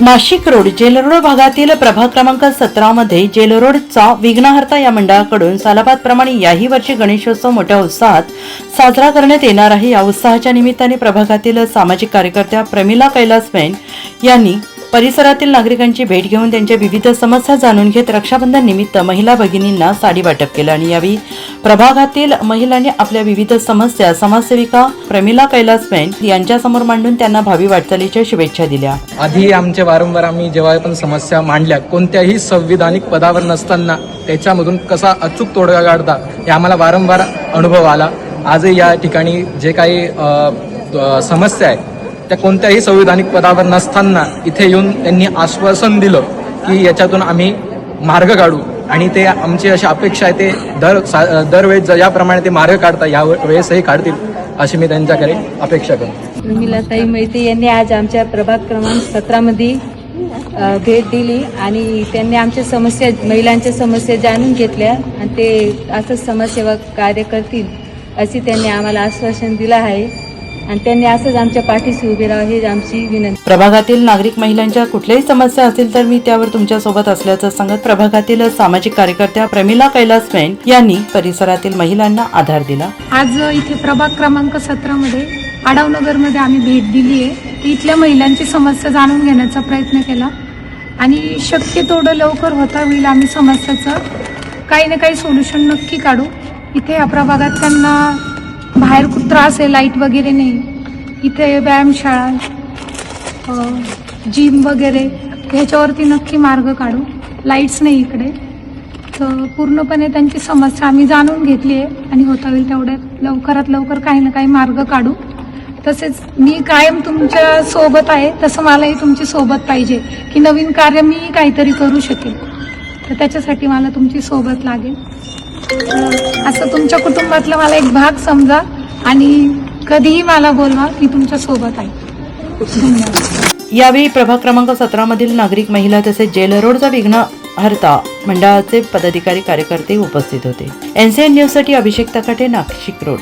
Nashik road Jail Road भागातील प्रभाग क्रमांक सतरा मध्ये जेलरोडचा विघ्नहर्ता या मंडळाकडून सालाबादप्रमाणे याही वर्षी गणेशोत्सव मोठ्या उत्साहात साजरा करण्यात येणार आहे. या उत्साहाच्या निमित्ताने प्रभागातील सामाजिक कार्यकर्त्या प्रमिला कैलासबेन यांनी परिसरातील नागरिकांची भेट घेऊन त्यांच्या विविध समस्या जाणून घेत रक्षाबंधन निमित्त महिला भगिनींना साडी वाटप केलं आणि यावेळी प्रभागातील महिलांनी आपल्या विविध समस्या समाजसेविका प्रमिला कैलासबेन यांच्यासमोर मांडून त्यांना भावी वाटचालीच्या शुभेच्छा दिल्या. आधी आमच्या वारंवार आम्ही जेव्हा पण समस्या मांडल्या कोणत्याही संविधानिक पदावर नसताना त्याच्यामधून कसा अचूक तोडगा काढता हे आम्हाला वारंवार अनुभव आला. आजही या ठिकाणी जे काही समस्या आहे त्या कोणत्याही संविधानिक पदावर नसताना इथे येऊन त्यांनी आश्वासन दिलं की याच्यातून आम्ही मार्ग काढू. आणि ते आमची अशी अपेक्षा आहे ते दर सा- दरवेळेस ज- याप्रमाणे ते मार्ग काढता या वेळेसही काढतील अशी मी त्यांच्याकडे अपेक्षा करतो. उर्मिलाताई मैते यांनी आज आमच्या प्रभाग क्रमांक सतरामध्ये भेट दिली आणि त्यांनी आमच्या समस्या महिलांच्या समस्या जाणून घेतल्या आणि ते असंच समाजसेवा कार्य करतील अशी त्यांनी आम्हाला आश्वासन दिलं आहे. आणि त्यांनी असंच आमच्या पाठीशी उभे राहावं ही आमची विनंती. प्रभागातील नागरिक महिलांच्या कुठल्याही समस्या असतील तर मी त्यावर तुमच्यासोबत असल्याचं सांगत प्रभागातील सामाजिक कार्यकर्त्या प्रमिला कैलासबेन यांनी परिसरातील महिलांना आधार दिला. आज इथे प्रभाग क्रमांक सतरामध्ये आडावनगरमध्ये आम्ही भेट दिली आहे. इथल्या महिलांची समस्या जाणून घेण्याचा प्रयत्न केला. आणि शक्य तेवढं लवकर होता होईल आम्ही समस्याचं काही ना काही सोल्युशन नक्की काढू. इथे या प्रभागात त्यांना बाहेर खूप त्रास आहे लाइट वगैरे नाही. इथे व्यायामशाळा जिम वगैरे ह्याच्यावरती नक्की मार्ग काढू. लाईट्स नाही इकडे. तर पूर्णपणे त्यांची समस्या आम्ही जाणून घेतली आहे आणि होता होईल तेवढ्यात लवकरात लवकर काही ना काही मार्ग काढू. तसेच मी कायम तुमच्यासोबत आहे तसं मलाही तुमची सोबत पाहिजे की नवीन कार्य मी काहीतरी करू शकेल. तर त्याच्यासाठी मला तुमची सोबत लागेल. असं तुमच्या कुटुंबातला मला एक भाग समजा आणि कधीही मला बोलवा मी तुमच्यासोबत आहे. यावेळी प्रभाग क्रमांक सतरा मधील नागरिक महिला तसेच जेल रोडचा विघ्न हरता मंडळाचे पदाधिकारी कार्यकर्ते उपस्थित होते. एनसीएन न्यूजसाठी अभिषेक तकाटे नाशिक रोड.